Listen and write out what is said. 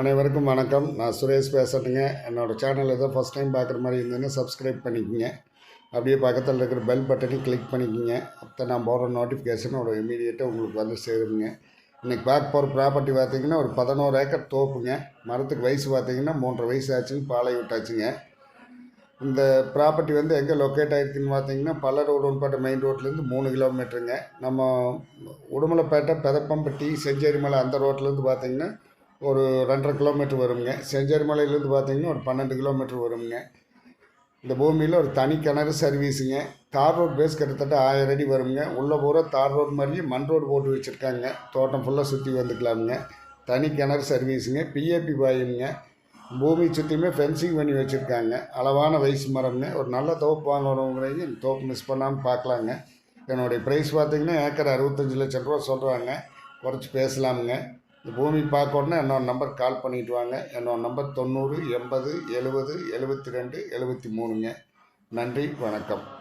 அனைவருக்கும் வணக்கம். நான் சுரேஷ் பேசுகிறேங்க என்னோடய சேனல் எதோ ஃபஸ்ட் டைம் பார்க்குற மாதிரி இருந்ததுன்னா சப்ஸ்கிரைப் பண்ணிக்கோங்க. அப்படியே பக்கத்தில் இருக்கிற பெல் பட்டனையும் கிளிக் பண்ணிக்கோங்க. அப்போ நான் போடுற நோட்டிஃபிகேஷனோட இமீடியட்டாக உங்களுக்கு வந்து சேருங்க. இன்றைக்கி பார்க்க போகிற ப்ராப்பர்ட்டி பார்த்தீங்கன்னா ஒரு பதினோரு ஏக்கர் தோப்புங்க. மரத்துக்கு வயசு பார்த்தீங்கன்னா மூன்றரை வயசு ஆச்சுன்னு பாலை விட்டாச்சுங்க. இந்த ப்ராப்பர்ட்டி வந்து எங்கே லொக்கேட் ஆகிருக்குன்னு பார்த்தீங்கன்னா பல்லர் உண்பாட்டை மெயின் ரோட்லேருந்து மூணு கிலோமீட்டருங்க நம்ம உடுமலைப்பேட்டை பெதப்பம்பட்டி செஞ்சேரிமலை அந்த ரோட்லேருந்து பார்த்தீங்கன்னா ஒரு ரெண்டரை கிலோமீட்டர் வருங்க. செஞ்சேரிமலையிலேருந்து பார்த்தீங்கன்னா ஒரு பன்னெண்டு கிலோமீட்டர் வருங்க. இந்த பூமியில் ஒரு தனி கிணறு சர்வீஸுங்க தார் ரோட் பேஸ் கிட்டத்தட்ட ஆயிரம் அடி வருங்க. உள்ளே பூரா தார் ரோடு மாதிரியே மண் ரோடு போட்டு வச்சுருக்காங்க. தோட்டம் ஃபுல்லாக சுற்றி வந்துக்கலாமுங்க. தனி கிணறு சர்வீஸுங்க பிஏபி பாயுங்க பூமி சுற்றியுமே ஃபென்சிங் பண்ணி வச்சுருக்காங்க. அளவான வயசு மரம்ங்க. ஒரு நல்ல தோப்பு வாங்குறவங்க இந்த தோப்பு மிஸ் பண்ணாமல் பார்க்கலாங்க. என்னுடைய ப்ரைஸ் பார்த்தீங்கன்னா ஏக்கர் அறுபத்தஞ்சு லட்சம் ரூபா சொல்கிறாங்க குறைச்சி பேசலாமுங்க. பூமி பார்க்கணுன்னா என்னோட நம்பர் கால் பண்ணிட்டு வாங்க. என்னோட நம்பர் தொண்ணூறு எண்பது எழுபது எழுபத்தி ரெண்டு எழுபத்தி மூணுங்க. நன்றி வணக்கம்.